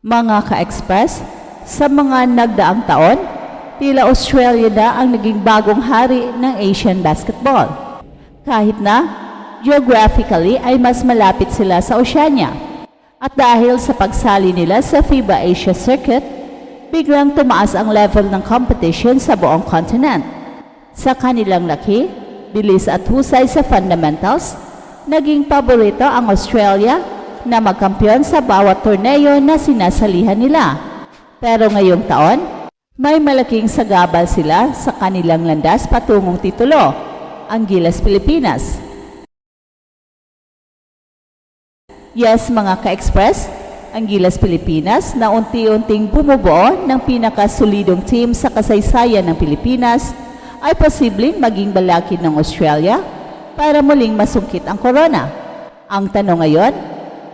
Mga ka-express, sa mga nagdaang taon, tila Australia na ang naging bagong hari ng Asian basketball. Kahit na, geographically ay mas malapit sila sa Oceania. At dahil sa pagsali nila sa FIBA Asia Circuit, biglang tumaas ang level ng competition sa buong continent. Sa kanilang laki, bilis at husay sa fundamentals, naging paborito ang Australia na magkampiyon sa bawat torneo na sinasalihan nila. Pero ngayong taon, may malaking sagabal sila sa kanilang landas patungong titulo, ang Gilas Pilipinas. Yes, mga ka-express, ang Gilas Pilipinas na unti-unting bumubuo ng pinakasolidong team sa kasaysayan ng Pilipinas ay posibleng maging balakid ng Australia para muling masungkit ang corona. Ang tanong ngayon,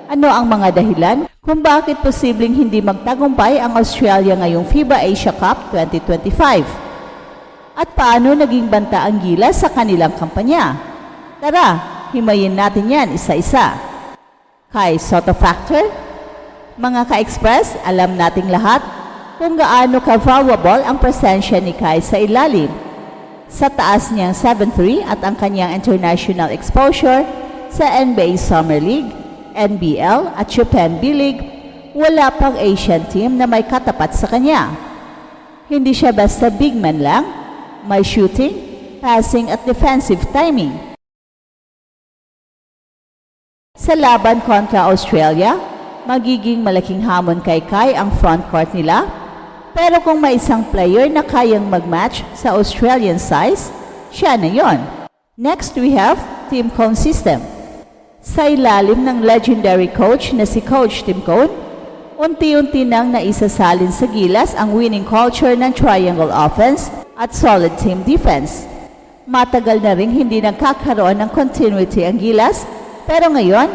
ano ang mga dahilan kung bakit posibleng hindi magtagumpay ang Australia ngayong FIBA Asia Cup 2025? At paano naging banta ang Gilas sa kanilang kampanya? Tara, himayin natin yan isa-isa. Kay Soto Factor, mga ka-express, alam nating lahat kung gaano ka-valuable ang presensya ni Kai sa ilalim. Sa taas niyang 7-3 at ang kanyang international exposure sa NBA Summer League, NBL at Japan B-League, wala pang Asian team na may katapat sa kanya. Hindi siya basta big man lang, may shooting, passing at defensive timing. Sa laban kontra Australia, magiging malaking hamon kay Kai ang front court nila. Pero kung may isang player na kayang mag-match sa Australian size, siya na yon. Next, we have Team Cone System. Sa ilalim ng legendary coach na si Coach Tim Cone, unti-unti nang naisasalin sa gilas ang winning culture ng triangle offense at solid team defense. Matagal na rin hindi nagkakaroon ng continuity ang gilas, pero ngayon,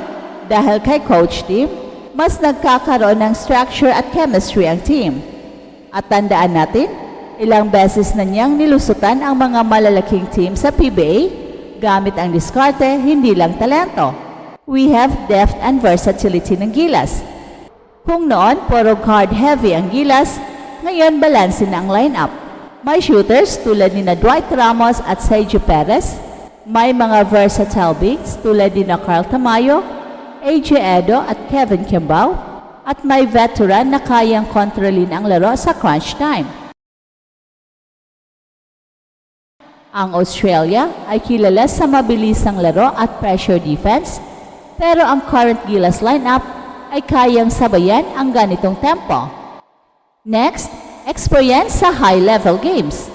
dahil kay Coach Tim, mas nagkakaroon ng structure at chemistry ang team. At tandaan natin, ilang beses na niyang nilusutan ang mga malalaking team sa PBA gamit ang diskarte, hindi lang talento. We have depth and versatility ng Gilas. Kung noon, puro card heavy ang Gilas, ngayon balanse na ang lineup. May shooters tulad ni na Dwight Ramos at Sergio Perez. May mga versatile bigs tulad ni na Carl Tamayo, AJ Edo at Kevin Kimbao. At may veteran na kayang kontrolin ang laro sa crunch time. Ang Australia ay kilala sa mabilisang laro at pressure defense, pero ang current Gilas lineup ay kayang sabayan ang ganitong tempo. Next, experience sa high-level games.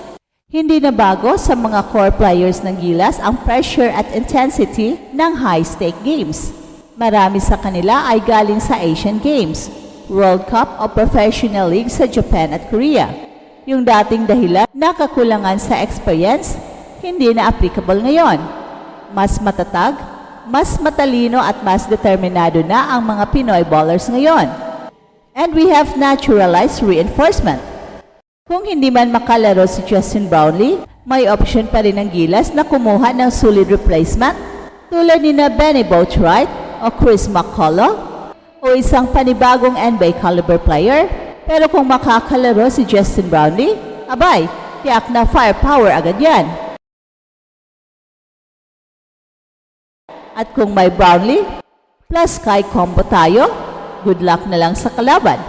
Hindi na bago sa mga core players ng Gilas ang pressure at intensity ng high-stake games. Marami sa kanila ay galing sa Asian Games, World Cup o Professional League sa Japan at Korea. Yung dating dahilan na kakulangan sa experience, hindi na applicable ngayon. Mas matatag, mas matalino at mas determinado na ang mga Pinoy ballers ngayon. And we have naturalized reinforcement. Kung hindi man makalaro si Justin Brownlee, may option pa rin ang Gilas na kumuha ng solid replacement tulad ni na Benny Boatwright o Chris McCullough o isang panibagong NBA caliber player. Pero kung makakalaro si Justin Brownlee, abay, tiyak na firepower agad yan. At kung may Brownlee, plus Kai combo tayo, good luck na lang sa kalaban.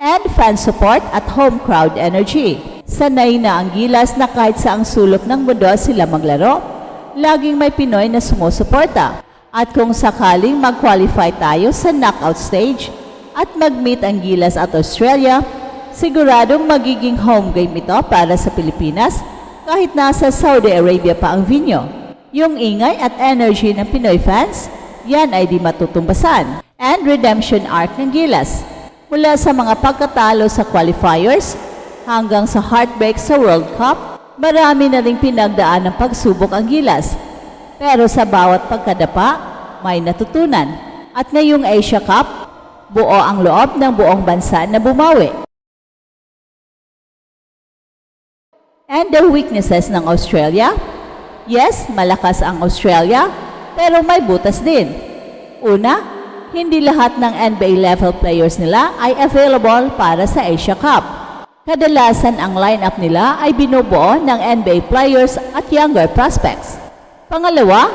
And fan support at home crowd energy. Sanay na ang gilas na kahit sa ang sulok ng mundo sila maglaro, laging may Pinoy na sumusuporta. At kung sakaling mag-qualify tayo sa knockout stage at mag-meet ang Gilas at Australia, siguradong magiging home game ito para sa Pilipinas kahit nasa Saudi Arabia pa ang venue. Yung ingay at energy ng Pinoy fans, yan ay di matutumbasan. And redemption arc ng Gilas. Mula sa mga pagkatalo sa qualifiers hanggang sa heartbreak sa World Cup, marami na ring pinagdaan ng pagsubok ang Gilas. Pero sa bawat pagkadapa, may natutunan. At ngayong Asia Cup, buo ang loob ng buong bansa na bumawi. And the weaknesses ng Australia? Yes, malakas ang Australia, pero may butas din. Una, hindi lahat ng NBA level players nila ay available para sa Asia Cup. Kadalasan ang lineup nila ay binubuo ng NBA players at younger prospects. Pangalawa,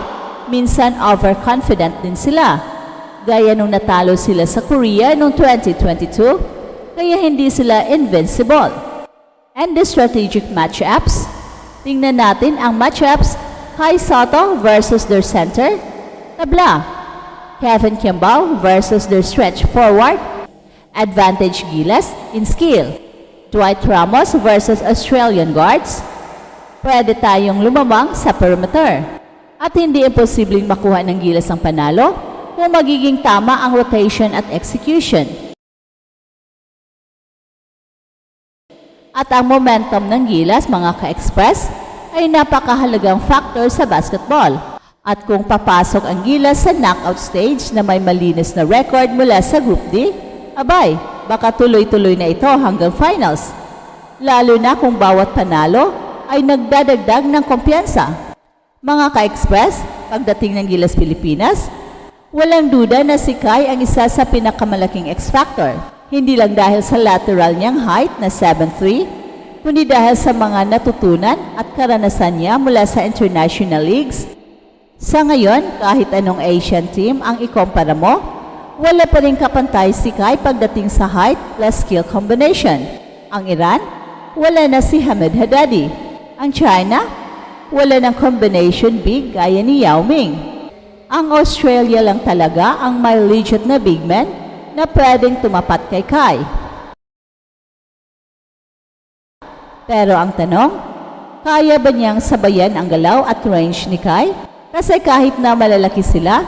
minsan overconfident din sila. Gaya nung natalo sila sa Korea noong 2022, kaya hindi sila invincible. And the strategic matchups, tingnan natin ang matchups Kai Soto versus their center, tabla. Kevin Kimball versus their stretch forward, advantage Gilas in skill. Dwight Ramos versus Australian guards, pwede tayong lumamang sa perimeter. At hindi imposibleng makuha ng Gilas ang panalo kung magiging tama ang rotation at execution. At ang momentum ng Gilas, mga ka-express, ay napakahalagang factor sa basketball. At kung papasok ang Gilas sa knockout stage na may malinis na record mula sa Group D, abay, baka tuloy-tuloy na ito hanggang finals. Lalo na kung bawat panalo ay nagdadagdag ng kumpiyansa. Mga ka-express, pagdating ng Gilas Pilipinas, walang duda na si Kai ang isa sa pinakamalaking X-factor. Hindi lang dahil sa lateral niyang height na 7'3", kundi dahil sa mga natutunan at karanasan niya mula sa international leagues. Sa ngayon, kahit anong Asian team ang ikumpara mo, wala pa rin kapantay si Kai pagdating sa height plus skill combination. Ang Iran, wala na si Hamid Haddadi. Ang China, wala ng combination big gaya ni Yao Ming. Ang Australia lang talaga ang may legit na big man na pwedeng tumapat kay Kai. Pero ang tanong, kaya ba niyang sabayan ang galaw at range ni Kai? Kasi kahit na malalaki sila,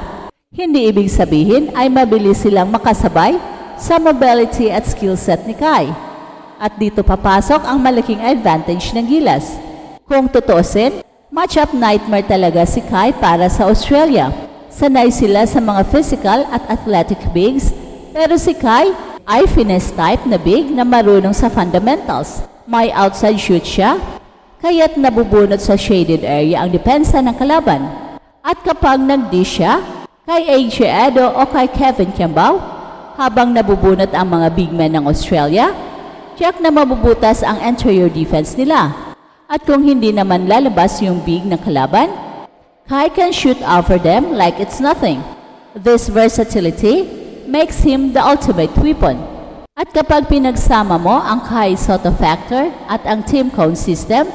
hindi ibig sabihin ay mabilis silang makasabay sa mobility at skill set ni Kai. At dito papasok ang malaking advantage ng Gilas. Kung tutusin, matchup nightmare talaga si Kai para sa Australia. Sanay sila sa mga physical at athletic bigs, pero si Kai ay finesse type na big na marunong sa fundamentals. May outside shoot siya, kaya't nabubunot sa shaded area ang depensa ng kalaban. At kapag nag-dish siya, kay AJ Edo o kay Kevin Kiambao, habang nabubunot ang mga big men ng Australia, check na mabubutas ang interior defense nila. At kung hindi naman lalabas yung big ng kalaban, Kai can shoot over them like it's nothing. This versatility makes him the ultimate weapon. At kapag pinagsama mo ang Kai Soto factor at ang team cone system,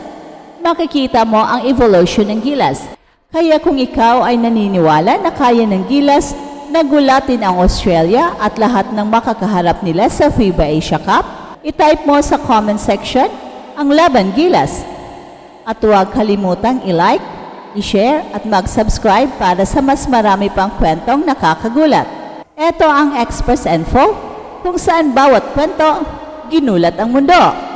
makikita mo ang evolution ng Gilas. Kaya kung ikaw ay naniniwala na kaya ng Gilas, nagulatin ang Australia at lahat ng makakaharap nila sa FIBA Asia Cup, itype mo sa comment section ang Laban Gilas. At huwag kalimutang i-like, i-share at mag-subscribe para sa mas marami pang kwentong nakakagulat. Ito ang Express Info kung saan bawat kwento ginulat ang mundo.